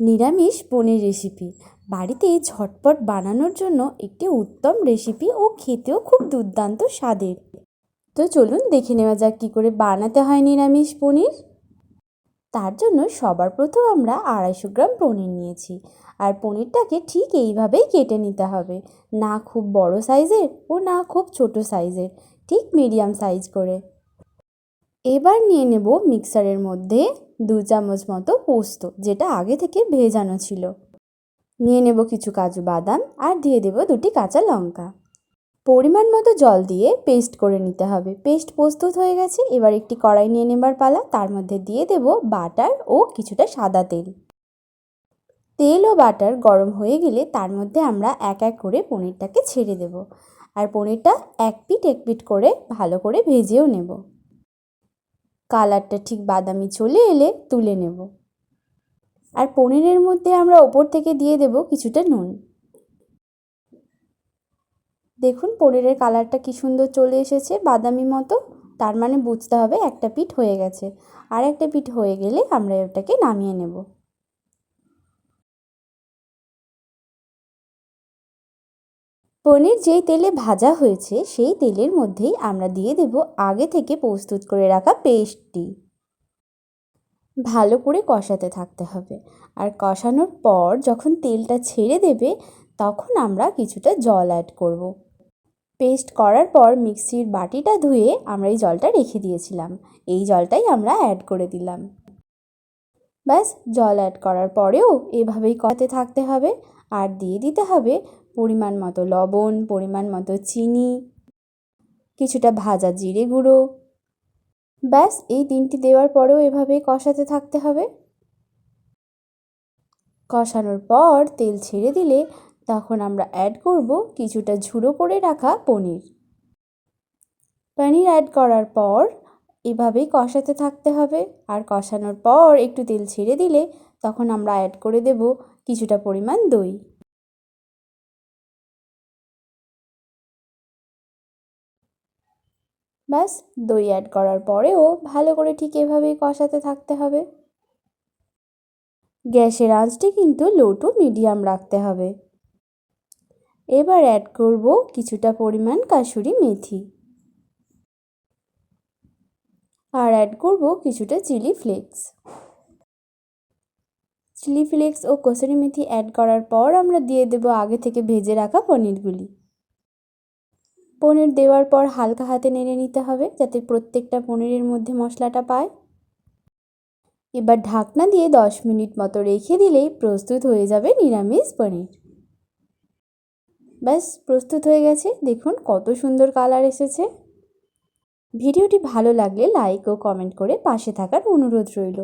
নিরামিষ পনির রেসিপি বাড়িতে ঝটপট বানানোর জন্য একটি উত্তম রেসিপি ও খেতেও খুব দুর্দান্ত স্বাদের। তো চলুন দেখে নেওয়া যাক কী করে বানাতে হয় নিরামিষ পনির। তার জন্য সবার প্রথম আমরা আড়াইশো গ্রাম পনির নিয়েছি। আর পনিরটাকে ঠিক এইভাবেই কেটে নিতে হবে। না খুব বড় সাইজের ও না খুব ছোট সাইজের। ঠিক মিডিয়াম সাইজ করে। এবার নিয়ে নেব মিক্সারের মধ্যে দু চামচ মতো পোস্ত, যেটা আগে থেকে ভেজানো ছিল। নিয়ে নেব কিছু কাজু বাদাম আর দিয়ে দেব দুটি কাঁচা লঙ্কা। পরিমাণ মতো জল দিয়ে পেস্ট করে নিতে হবে। পেস্ট প্রস্তুত হয়ে গেছে, এবার একটি কড়াই নিয়ে নেবার পালা। তার মধ্যে দিয়ে দেব বাটার ও কিছুটা সাদা তেল। তেল ও বাটার গরম হয়ে গেলে তার মধ্যে আমরা এক এক করে পনিরটাকে ছেড়ে দেব। আর পনিরটা এক পিট এক পিট করে ভালো করে ভেজেও নেব। কালারটা ঠিক বাদামি চলে এলে তুলে নেব। আর পনিরের মধ্যে আমরা ওপর থেকে দিয়ে দেব কিছুটা নুন। দেখুন পনিরের কালারটা কি সুন্দর চলে এসেছে বাদামি মতো, তার মানে বুঝতে হবে একটা পিঠ হয়ে গেছে। আর একটা পিঠ হয়ে গেলে আমরা ওটাকে নামিয়ে নেব। পনির যেই তেলে ভাজা হয়েছে, সেই তেলের মধ্যেই আমরা দিয়ে দেব আগে থেকে প্রস্তুত করে রাখা পেস্টটি। ভালো করে কষাতে থাকতে হবে। আর কষানোর পর যখন তেলটা ছেড়ে দেবে, তখন আমরা কিছুটা জল অ্যাড করব। পেস্ট করার পর মিক্সির বাটিটা ধুয়ে আমরা এই জলটা রেখে দিয়েছিলাম। এই জলটাই আমরা অ্যাড করে দিলাম। ব্যাস, জল অ্যাড করার পরেও এভাবেই কষাতে থাকতে হবে। আর দিয়ে দিতে হবে পরিমাণ মতো লবণ, পরিমাণ মতো চিনি, কিছুটা ভাজা জিরে গুঁড়ো। ব্যাস, এই তিনটি দেওয়ার পরেও এভাবেই কষাতে থাকতে হবে। কষানোর পর তেল ছেড়ে দিলে তখন আমরা অ্যাড করব কিছুটা ঝুড়ো করে রাখা পনির। পনির অ্যাড করার পর এভাবেই কষাতে থাকতে হবে। আর কষানোর পর একটু তেল ছেড়ে দিলে তখন আমরা অ্যাড করে দেব কিছুটা পরিমাণ দই। ব্যাস, দই অ্যাড করার পরেও ভালো করে ঠিক এভাবেই কষাতে থাকতে হবে। গ্যাসের আঁচটি কিন্তু লো টু মিডিয়াম রাখতে হবে। এবার অ্যাড করব কিছুটা পরিমাণ কাসুরি মেথি। আর অ্যাড করব কিছুটা চিলি ফ্লেক্স চিলি ফ্লেক্স ও কসুরি মেথি অ্যাড করার পর আমরা দিয়ে দেব আগে থেকে ভেজে রাখা পনিরগুলি। পনির দেওয়ার পর হালকা হাতে নেড়ে নিতে হবে যাতে প্রত্যেকটা পনিরের মধ্যে মশলাটা পায়। এবার ঢাকনা দিয়ে দশ মিনিট মতো রেখে দিলেই প্রস্তুত হয়ে যাবে নিরামিষ পনির। ব্যাস, প্রস্তুত হয়ে গেছে। দেখুন কত সুন্দর কালার এসেছে। ভিডিওটি ভালো লাগলে লাইক ও কমেন্ট করে পাশে থাকার অনুরোধ রইল।